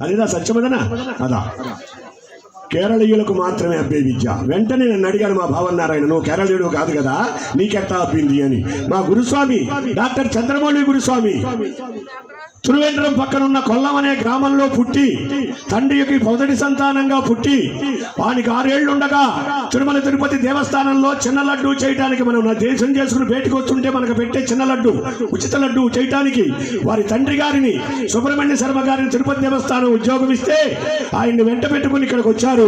அதுதான் சச்சமதனா அதான் కేరళీయులకు మాత్రమే అబ్బే విద్య. వెంటనే నన్ను అడిగాను మా భావన్నారాయణ నువ్వు కేరళీయుడు కాదు కదా? నీకెట్టా అబ్బింది అని. మా గురుస్వామి డాక్టర్ చంద్రమౌళి గురుస్వామి తురువేంద్రం పక్కనున్న కొల్లం అనే గ్రామంలో పుట్టి తండ్రికి మొదటి సంతానంగా పుట్టి వానికి ఆరేళ్ళుండగా తిరుమల తిరుపతి దేవస్థానంలో చిన్న లడ్డు చేయటానికి మనం నా దేశం చేసుకుని బయటకు వస్తుంటే మనకు పెట్టే చిన్న లడ్డు ఉచిత లడ్డు చేయటానికి వారి తండ్రి గారిని సుబ్రహ్మణ్య శర్మ గారిని తిరుపతి దేవస్థానం ఉద్యోగం ఇస్తే ఆయన్ని వెంట పెట్టుకుని ఇక్కడికి వచ్చారు.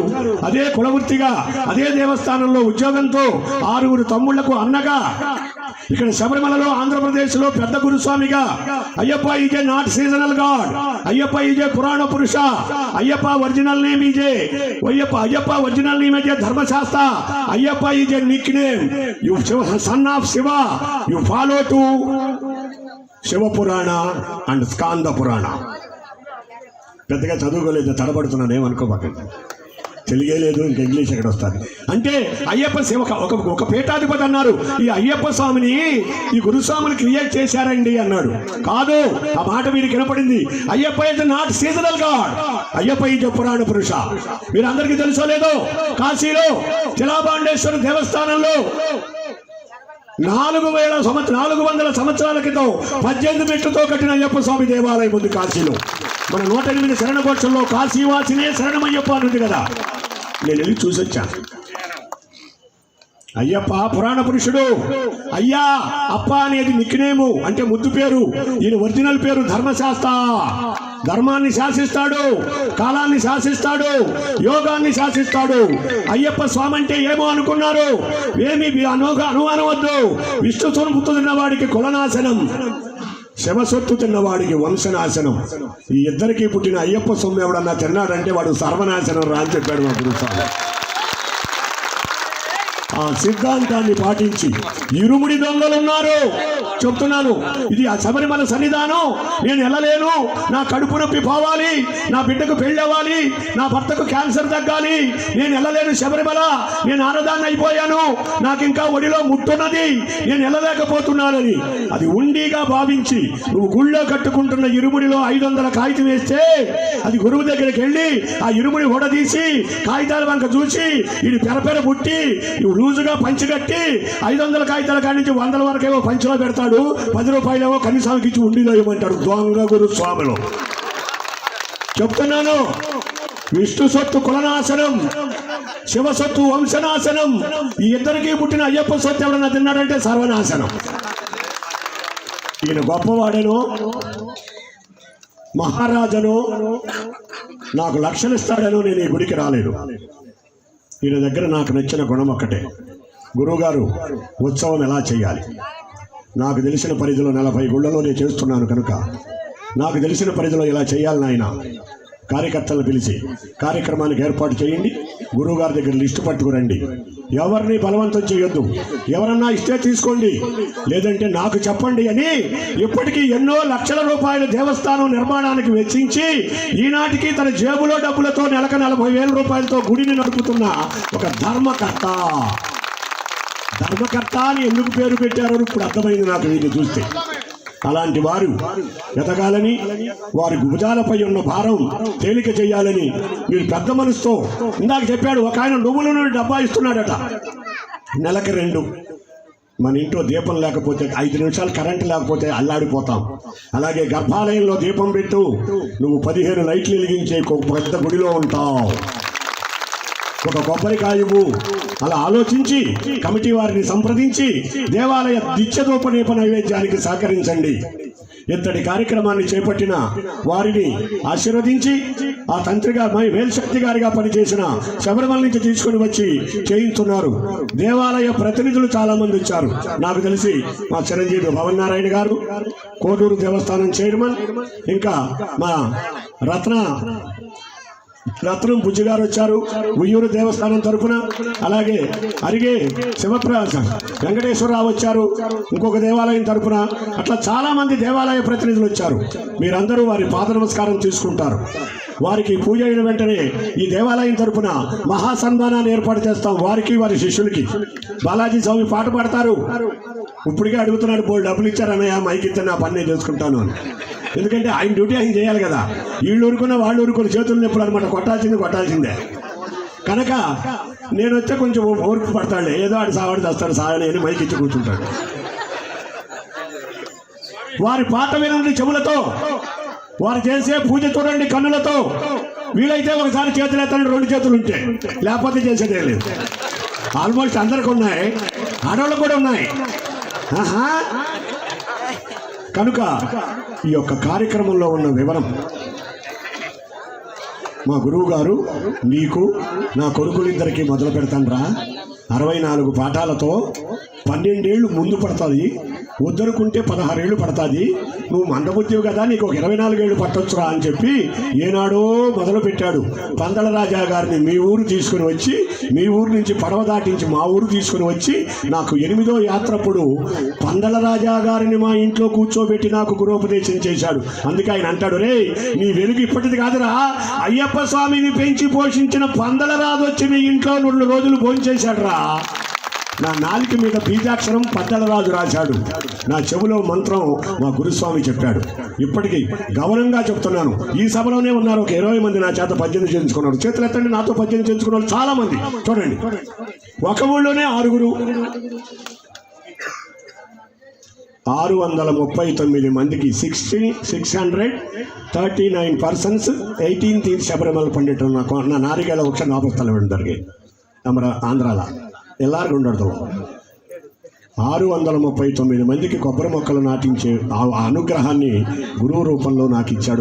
అదే కులవృత్తిగా అదే దేవస్థానంలో ఉద్యోగంతో ఆరుగురు తమ్ముళ్ళకు అన్నగా ఇక్కడ శబరిమలలో ఆంధ్రప్రదేశ్లో పెద్ద గురుస్వామిగా Ayyappa is not seasonal god Ayyappa is పురాణ పురుష Ayyappa original name is Ayyappa Ayyappa original name is Dharmashastra Ayyappa is nickname. You son of Shiva you follow to Shiva Purana and Skanda పురాణ. పెద్దగా చదువుకోలేదు తడబడుతున్నాను ఏమనుకోబాకండి. తెలుగే లేదు ఇంకా English ఎక్కడ వస్తారు అంటే అయ్యప్ప సేవక ఒక ఒక పీఠాధిపతి అన్నారు ఈ అయ్యప్ప స్వామిని ఈ గురుస్వామిని క్రియేట్ చేశారండి అన్నాడు. కాదు ఆ మాట వీరికి వినపడింది. Ayyappa is not seasonal god Ayyappa is పురాణ పురుష. మీరు అందరికీ తెలుసో లేదో? కాశీలో చిలాబాండేశ్వర దేవస్థానంలో నాలుగు వేల సంవత్సరం నాలుగు వందల సంవత్సరాల క్రితం పద్దెనిమిది మెట్లతో కట్టిన అయ్యప్ప స్వామి దేవాలయం ఉంది కాశీలో. మన నూట ఎనిమిది శరణకోక్షంలో కాశీవాసినే శరణమయ్యప్ప అని ఉంది కదా. నేను వెళ్ళి చూసొచ్చాను అయ్యప్ప పురాణ పురుషుడు. అయ్యా అప్ప అనేది నిక్నేము అంటే ముద్దు పేరు. ఈయన ఒరిజినల్ పేరు ధర్మశాస్త్ర. ధర్మాన్ని శాసిస్తాడు కాలాన్ని శాసిస్తాడు యోగాన్ని శాసిస్తాడు. అయ్యప్ప స్వామి అంటే ఏమో అనుకున్నారు? ఏమి అనోగ అనుమానం వద్దు విష్ణు సొనుపుతు తిన్నవాడికి కులనాశనం శివసొత్తు తిన్నవాడికి వంశనాశనం. ఈ ఇద్దరికి పుట్టిన అయ్యప్ప సొమ్ము ఎవడన్నా తిన్నాడంటే వాడు సర్వనాశనం రా అని చెప్పాడు మా గురుస్వామి. ఆ సిద్ధాంతాన్ని పాటించి ఇరుముడి దొంగలు ఉన్నారు. చెప్తున్నాను ఇది ఆ శబరిమల సన్నిధానం. నేను వెళ్ళలేను. నా కడుపు నొప్పి పోవాలి. నా బిడ్డకు పెళ్ళి అవ్వాలి. నా భర్తకు క్యాన్సర్ తగ్గాలి. నేను వెళ్ళలేను శబరిమల. నేను ఆనదాన్ని అయిపోయాను. నాకు ఇంకా ఒడిలో ముట్టున్నది. నేను వెళ్ళలేకపోతున్నానని. అది ఉండిగా భావించి నువ్వు గుళ్ళో కట్టుకుంటున్న ఇరుముడిలో ఐదు వందల కాగితం వేస్తే అది గురువు దగ్గరికి వెళ్ళి ఆ ఇరుముడి తీసి కాగితాల వంక చూసి ఇది పెరపెర పుట్టి నువ్వు లూజుగా పంచి కట్టి ఐదు వందల కాగితాల కాడి నుంచి వందల వరకు ఏమో పంచిలో పెడతాడు. పది రూపాయలేమో కనీసానికి ఇచ్చి ఉండిలో ఇవ్వమంటాడు దొంగ గురు స్వాములు చెప్తున్నాను. విష్ణు సొత్తు కులనాశనం శివ సొత్తు వంశనాశనం. ఈ ఇద్దరికి పుట్టిన అయ్యప్ప సొత్తు ఎవడన్నా తిన్నాడంటే సర్వనాశనం. ఈయన గొప్పవాడను. మహారాజను. నాకు లక్షలు ఇస్తాడను. నేను ఈ గుడికి రాలేదు ఈయన దగ్గర నాకు నచ్చిన గుణం ఒక్కటే. గురువుగారు ఉత్సవం ఎలా చేయాలి? నాకు తెలిసిన పరిధిలో నలభై గుళ్ళలో నేను చేస్తున్నాను కనుక నాకు తెలిసిన పరిధిలో ఇలా చేయాలి నాయన. కార్యకర్తలను పిలిచి కార్యక్రమానికి ఏర్పాటు చేయండి. గురువు గారి దగ్గర లిస్ట్ పట్టుకురండి. ఎవరిని బలవంతం చేయొద్దు. ఎవరన్నా ఇస్తే తీసుకోండి. లేదంటే నాకు చెప్పండి అని ఇప్పటికీ ఎన్నో లక్షల రూపాయల దేవస్థానం నిర్మాణానికి వెచ్చించి ఈనాటికి తన జేబులో డబ్బులతో నెలకు నలభై వేల రూపాయలతో గుడిని నడుపుతున్న ఒక ధర్మకర్త. ధర్మకర్త అని ఎందుకు పేరు పెట్టారో ఇప్పుడు అర్థమైంది నాకు వీరిని చూస్తే. అలాంటి వారు ఎదగాలని వారి భుజాలపై ఉన్న భారం తేలిక చేయాలని మీరు పెద్ద మనసుతో ఇందాక చెప్పాడు ఒక ఆయన నువ్వుల నుండి డబ్బా ఇస్తున్నాడట. నెలకి రెండు మన ఇంట్లో దీపం లేకపోతే ఐదు నిమిషాలు కరెంట్ లేకపోతే అల్లాడిపోతాం. అలాగే గర్భాలయంలో దీపం పెట్టు నువ్వు పదిహేను లైట్లు వెలిగించే ఒక పెద్ద గుడిలో ఉంటావు. ఒక కొబ్బరికాయవు అలా ఆలోచించి కమిటీ వారిని సంప్రదించి దేవాలయ దిత్యదోపనీప నైవేద్యానికి సహకరించండి. ఇంతటి కార్యక్రమాన్ని చేపట్టిన వారిని ఆశీర్వదించి ఆ తంత్రిగా మై వేల్శక్తి గారిగా పనిచేసిన శబరిమల నుంచి తీసుకుని వచ్చి చేయించున్నారు దేవాలయ ప్రతినిధులు చాలా మంది వచ్చారు. నాకు తెలిసి మా చిరంజీవి భవన్ నారాయణ గారు కోటూరు దేవస్థానం చైర్మన్ ఇంకా మా రత్న రత్నం బుజ్జి గారు వచ్చారు. ఉయ్యూరు దేవస్థానం తరపున. అలాగే అరిగే శివప్రసాద్ వెంకటేశ్వరరావు వచ్చారు. ఇంకొక దేవాలయం తరపున. అట్లా చాలా మంది దేవాలయ ప్రతినిధులు వచ్చారు. మీరందరూ వారి పాద నమస్కారం తీసుకుంటారు. వారికి పూజ అయిన వెంటనే ఈ దేవాలయం తరపున మహా సన్మానాన్ని ఏర్పాటు చేస్తాం వారికి వారి శిష్యులకి. బాలాజీ స్వామి పాట పాడతారు. ఇప్పటికే అడుగుతున్నాడు బోల్ డబ్బులు ఇచ్చారన్నయ్య మైకి ఇస్తే నా పని నేను చేసుకుంటాను అని. ఎందుకంటే ఆయన డ్యూటీ ఆయన చేయాలి కదా. వీళ్ళు ఊరుకున్న వాళ్ళు ఊరుకున్న చేతులు నొప్పులు అనమాట కొట్టాల్సింది కొట్టాల్సిందే. కనుక నేను వచ్చే కొంచెం ఓర్పు పడతాడు ఏదో ఆడు సావాడు చేస్తాడు సాగని అని మైకి ఇచ్చి కూర్చుంటాడు. వారి పాట వినండి చెవులతో. వారు చేసే పూజ చూడండి కన్నులతో. వీలైతే ఒకసారి చేతులు ఎత్తండి రెండు చేతులు ఉంటే. లేకపోతే చేసేదే లేదు. ఆల్మోస్ట్ అందరికి ఉన్నాయి. ఆడవాళ్ళకు కూడా ఉన్నాయి. ఆహా. కనుక ఈ యొక్క కార్యక్రమంలో ఉన్న వివరం. మా గురువు గారు నీకు నా కొడుకులిద్దరికీ మొదలు పెడతాన్రా అరవై నాలుగు పాఠాలతో పన్నెండేళ్ళు ముందు పడుతుంది. వద్దనుకుంటే పదహారేళ్ళు పడుతుంది. నువ్వు మందబుద్ధివి కదా నీకు ఒక ఇరవై నాలుగేళ్ళు పట్టొచ్చురా అని చెప్పి ఏనాడో మొదలుపెట్టాడు పందల రాజా గారిని మీ ఊరు తీసుకుని వచ్చి మీ ఊరు నుంచి పడవ దాటించి మా ఊరు తీసుకుని వచ్చి నాకు ఎనిమిదో యాత్రప్పుడు పందల రాజా గారిని మా ఇంట్లో కూర్చోబెట్టి నాకు గురోపదేశం చేశాడు. అందుకే ఆయన అంటాడు రే నీ వెలుగు ఇప్పటిది కాదురా. అయ్యప్ప స్వామిని పెంచి పోషించిన పందల రాజు వచ్చి మీ ఇంట్లో రెండు రోజులు భోంచేశాడు రా నా నాలుక మీద బీజాక్షరం పట్టలరాజు రాశాడు. నా చెవులో మంత్రం మా గురుస్వామి చెప్పాడు. ఇప్పటికీ గౌరవంగా చెప్తున్నాను. ఈ సభలోనే ఉన్నారు ఒక ఇరవై మంది నా చేత పద్యం చేయించుకున్నారు. చేతులు ఎత్తండి నాతో పద్యం చేయించుకున్నారు చాలా మంది. చూడండి. ఒక ఊళ్ళోనే ఆరుగురు. ఆరు వందల ముప్పై తొమ్మిది మందికి sixty six hundred thirty nine persons eighteenth Sabarimala Pandit నాకు నా నారికేళ వృక్ష నాపస్థలం జరిగాయి? మన ఆంధ్రాలో. ఎల్లారు ఉండదు ఆరు వందల ముప్పై తొమ్మిది మందికి కొబ్బరి మొక్కలు నాటించే ఆ ఆ అనుగ్రహాన్ని గురువు రూపంలో నాకు ఇచ్చాడు.